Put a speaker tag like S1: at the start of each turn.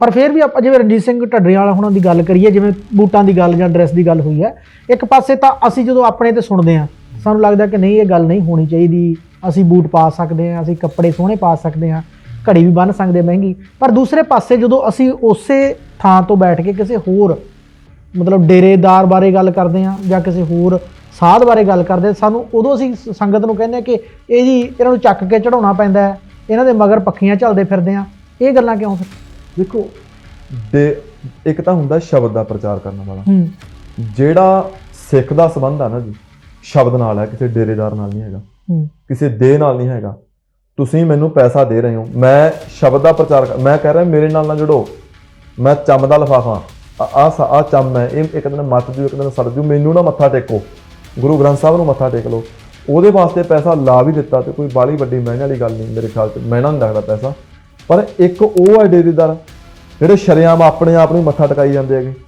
S1: ਪਰ ਫਿਰ ਵੀ ਆਪਾਂ ਜਿਵੇਂ ਰਣਜੀਤ ਸਿੰਘ ਢੱਡਰੀਆਂ ਵਾਲਾ ਹੁਣਾਂ ਦੀ ਗੱਲ ਕਰੀਏ, ਜਿਵੇਂ ਬੂਟਾਂ ਦੀ ਗੱਲ ਜਾਂ ਡਰੈਸ ਦੀ ਗੱਲ ਹੋਈ ਹੈ, ਇੱਕ ਪਾਸੇ ਤਾਂ ਅਸੀਂ ਜਦੋਂ ਆਪਣੇ ਤੇ ਸੁਣਦੇ ਹਾਂ, ਸਾਨੂੰ ਲੱਗਦਾ ਕਿ ਨਹੀਂ, ਇਹ ਗੱਲ ਨਹੀਂ ਹੋਣੀ ਚਾਹੀਦੀ, ਅਸੀਂ ਬੂਟ ਪਾ ਸਕਦੇ ਹਾਂ, ਅਸੀਂ ਕੱਪੜੇ ਸੋਹਣੇ ਪਾ ਸਕਦੇ ਹਾਂ, ਘੜੀ ਵੀ ਬੰਨ ਸਕਦੇ ਮਹਿੰਗੀ, ਪਰ ਦੂਸਰੇ ਪਾਸੇ ਜਦੋਂ ਅਸੀਂ ਉਸੇ ਥਾਂ ਤੋਂ ਬੈਠ ਕੇ ਕਿਸੇ ਹੋਰ ਮਤਲਬ ਡੇਰੇਦਾਰ ਬਾਰੇ ਗੱਲ ਕਰਦੇ ਹਾਂ ਜਾਂ ਕਿਸੇ ਹੋਰ ਸਾਧ ਬਾਰੇ ਗੱਲ ਕਰਦੇ ਸਾਨੂੰ ਉਦੋਂ ਅਸੀਂ ਸੰਗਤ ਨੂੰ ਕਹਿੰਦੇ ਹਾਂ ਕਿ ਇਹ ਜੀ ਇਹਨਾਂ ਨੂੰ ਚੱਕ ਕੇ ਚੜਾਉਣਾ ਪੈਂਦਾ ਹੈ, ਇਹਨਾਂ ਦੇ ਮਗਰ ਪੱਖੀਆਂ ਚੱਲਦੇ ਫਿਰਦੇ ਆ ਇਹ ਗੱਲਾਂ ਕਿਉਂ ਫਿਰ?
S2: ਦੇਖੋ ਦੇ ਇੱਕ ਤਾਂ ਹੁੰਦਾ ਸ਼ਬਦ ਦਾ ਪ੍ਰਚਾਰ ਕਰਨ ਵਾਲਾ। ਜਿਹੜਾ ਸਿੱਖ ਦਾ ਸੰਬੰਧ ਆ ਨਾ ਜੀ ਸ਼ਬਦ ਨਾਲ ਹੈ ਕਿਸੇ ਡੇਰੇਦਾਰ ਨਾਲ ਨਹੀਂ ਹੈਗਾ। ਕਿਸੇ ਦੇ ਨਾਲ ਨਹੀਂ ਹੈਗਾ। ਤੁਸੀਂ ਮੈਨੂੰ ਪੈਸਾ ਦੇ ਰਹੇ ਹੋ। ਮੈਂ ਸ਼ਬਦ ਦਾ ਪ੍ਰਚਾਰ ਮੈਂ ਕਹਿ ਰਿਹਾ ਮੇਰੇ ਨਾਲ ਨਾ ਜੁੜੋ। ਮੈਂ ਚੰਮ ਦਾ ਲਫਾਫਾ। ਆ ਆ ਚੰਮ ਹੈ। ਇਹ ਇੱਕ ਦਿਨ ਮੱਤ ਜੂ ਇੱਕ ਦਿਨ ਸੜ ਜੂ ਮੈਨੂੰ ਨਾ ਮੱਥਾ ਟੇਕੋ। ਗੁਰੂ ਗ੍ਰੰਥ ਸਾਹਿਬ ਨੂੰ ਮੱਥਾ ਟੇਕ ਲਓ। ਉਹਦੇ ਵਾਸਤੇ ਪੈਸਾ ਲਾ ਵੀ ਦਿੱਤਾ ਤੇ ਕੋਈ ਬਾਲੀ ਵੱਡੀ ਮਹਿੰਗੇ ਵਾਲੀ ਗੱਲ ਨਹੀਂ ਮੇਰੇ ਖਿਆਲ 'ਚ। ਮਹਿਣਾ ਨਹੀਂ ਲੱਗਦਾ ਪੈਸਾ। ਪਰ ਇੱਕ ਉਹ ਹੈ ਡੇਰੇਦਾਰ। ਜਿਹੜੇ ਸ਼ਰੇਆਮ ਆਪਣੇ ਆਪ ਨੂੰ ਹੀ ਮੱਥਾ ਟਿਕਾਈ ਜਾਂਦੇ ਹੈਗੇ।